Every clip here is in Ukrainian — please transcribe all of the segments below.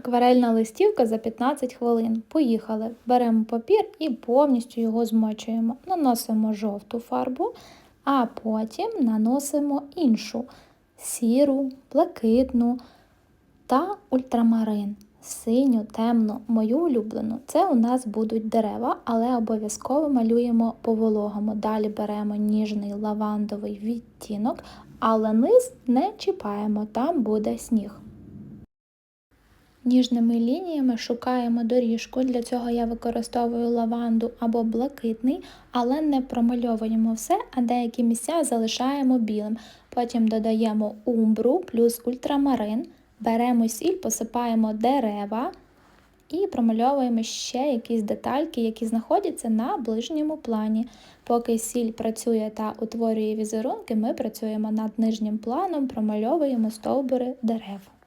Акварельна листівка за 15 хвилин. Поїхали. Беремо папір і повністю його змочуємо. Наносимо жовту фарбу, а потім наносимо іншу сіру, блакитну та ультрамарин. Синю, темну, мою улюблену. Це у нас будуть дерева, але обов'язково малюємо по вологому. Далі беремо ніжний лавандовий відтінок, але низ не чіпаємо, там буде сніг. Ніжними лініями шукаємо доріжку. Для цього я використовую лаванду або блакитний, але не промальовуємо все, а деякі місця залишаємо білим. Потім додаємо умбру плюс ультрамарин, беремо сіль, посипаємо дерева і промальовуємо ще якісь детальки, які знаходяться на ближньому плані. Поки сіль працює та утворює візерунки, ми працюємо над нижнім планом, промальовуємо стовбури дерев.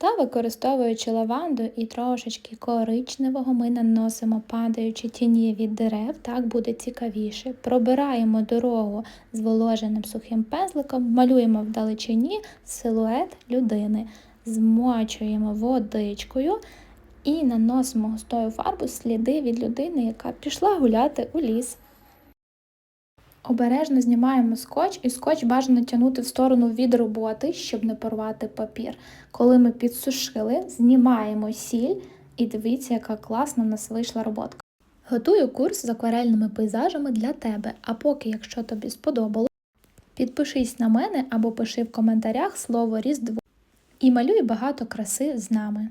Та використовуючи лаванду і трошечки коричневого, ми наносимо падаючі тіні від дерев, так буде цікавіше. Пробираємо дорогу зволоженим сухим пензликом, малюємо вдалечині силует людини, змочуємо водичкою і наносимо густою фарбу сліди від людини, яка пішла гуляти у ліс. Обережно знімаємо скотч, і скотч бажано тягнути в сторону від роботи, щоб не порвати папір. Коли ми підсушили, знімаємо сіль і дивіться, яка класна в нас вийшла роботка. Готую курс з акварельними пейзажами для тебе. А поки, якщо тобі сподобалось, підпишись на мене або пиши в коментарях слово Різдво і малюй багато краси з нами.